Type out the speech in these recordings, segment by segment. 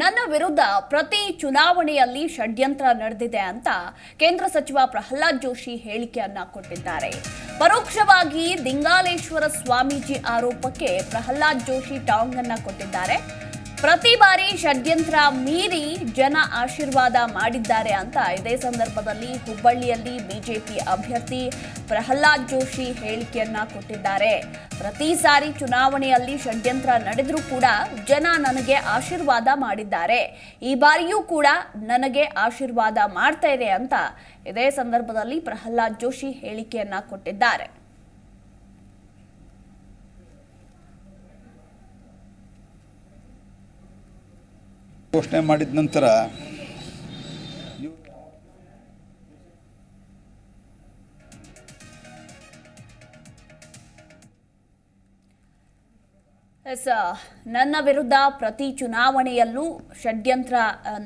ನನ್ನ ವಿರುದ್ಧ ಪ್ರತಿ ಚುನಾವಣೆಯಲ್ಲಿ ಷಡ್ಯಂತ್ರ ನಡೆದಿದೆ ಅಂತ ಕೇಂದ್ರ ಸಚಿವ ಪ್ರಹ್ಲಾದ್ ಜೋಶಿ ಹೇಳಿಕೆಯನ್ನ ಕೊಟ್ಟಿದ್ದಾರೆ. ಪರೋಕ್ಷವಾಗಿ ದಿಂಗಾಲೇಶ್ವರ ಸ್ವಾಮೀಜಿ ಆರೋಪಕ್ಕೆ ಪ್ರಹ್ಲಾದ್ ಜೋಶಿ ಟಾಂಗ್ ಅನ್ನ ಕೊಟ್ಟಿದ್ದಾರೆ. ಪ್ರತಿ ಬಾರಿ ಷಡ್ಯಂತ್ರ ಮೀರಿ ಜನ ಆಶೀರ್ವಾದ ಮಾಡಿದ್ದಾರೆ ಅಂತ ಇದೇ ಸಂದರ್ಭದಲ್ಲಿ ಹುಬ್ಬಳ್ಳಿಯಲ್ಲಿ ಬಿಜೆಪಿ ಅಭ್ಯರ್ಥಿ ಪ್ರಹ್ಲಾದ್ ಜೋಶಿ ಹೇಳಿಕೆಯನ್ನ ಕೊಟ್ಟಿದ್ದಾರೆ. ಪ್ರತಿ ಸಾರಿ ಚುನಾವಣೆಯಲ್ಲಿ ಷಡ್ಯಂತ್ರ ನಡೆದರೂ ಕೂಡ ಜನ ನನಗೆ ಆಶೀರ್ವಾದ ಮಾಡಿದ್ದಾರೆ. ಈ ಬಾರಿಯೂ ಕೂಡ ನನಗೆ ಆಶೀರ್ವಾದ ಮಾಡ್ತಾ ಇದೆ ಅಂತ ಇದೇ ಸಂದರ್ಭದಲ್ಲಿ ಪ್ರಹ್ಲಾದ್ ಜೋಶಿ ಹೇಳಿಕೆಯನ್ನ ಕೊಟ್ಟಿದ್ದಾರೆ. ಘೋಷಣೆ ಮಾಡಿದ ನಂತರ ಎಸ್ ನನ್ನ ವಿರುದ್ಧ ಪ್ರತಿ ಚುನಾವಣೆಯಲ್ಲೂ ಷಡ್ಯಂತ್ರ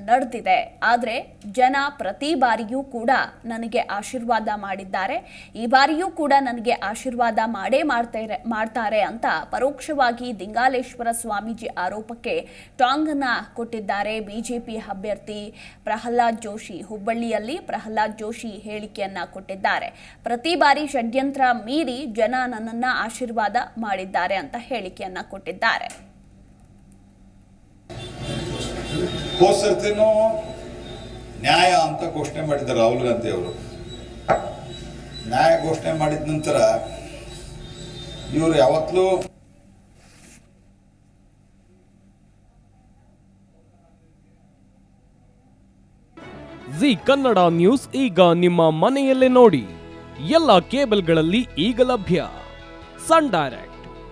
ನಡೆದಿದೆ. ಆದರೆ ಜನ ಪ್ರತಿ ಬಾರಿಯೂ ಕೂಡ ನನಗೆ ಆಶೀರ್ವಾದ ಮಾಡಿದ್ದಾರೆ. ಈ ಬಾರಿಯೂ ಕೂಡ ನನಗೆ ಆಶೀರ್ವಾದ ಮಾಡೇ ಮಾಡ್ತಾರೆ ಮಾಡ್ತಾರೆ ಅಂತ ಪರೋಕ್ಷವಾಗಿ ದಿಂಗಾಲೇಶ್ವರ ಸ್ವಾಮೀಜಿ ಆರೋಪಕ್ಕೆ ಟಾಂಗ್ ಅನ್ನ ಕೊಟ್ಟಿದ್ದಾರೆ ಬಿಜೆಪಿ ಅಭ್ಯರ್ಥಿ ಪ್ರಹ್ಲಾದ್ ಜೋಶಿ. ಹುಬ್ಬಳ್ಳಿಯಲ್ಲಿ ಪ್ರಹ್ಲಾದ್ ಜೋಶಿ ಹೇಳಿಕೆಯನ್ನ ಕೊಟ್ಟಿದ್ದಾರೆ. ಪ್ರತಿ ಬಾರಿ ಷಡ್ಯಂತ್ರ ಮೀರಿ ಜನ ನನ್ನನ್ನ ಆಶೀರ್ವಾದ ಮಾಡಿದ್ದಾರೆ ಅಂತ ಹೇಳಿಕೆಯನ್ನ ಕೊಟ್ಟಿದ್ದಾರೆ. ಹೋದ ಸರ್ತಿನೂ ನ್ಯಾಯ ಅಂತ ಘೋಷಣೆ ಮಾಡಿದ್ದಾರೆ ರಾಹುಲ್ ಗಾಂಧಿ ಅವರು. ನ್ಯಾಯ ಘೋಷಣೆ ಮಾಡಿದ ನಂತರ ಇವರು ಯಾವತ್ತಲೂ ಜಿ ಕನ್ನಡ ನ್ಯೂಸ್ ಈಗ ನಿಮ್ಮ ಮನೆಯಲ್ಲೇ ನೋಡಿ. ಎಲ್ಲ ಕೇಬಲ್ಗಳಲ್ಲಿ ಈಗ ಲಭ್ಯ. Sun Direct.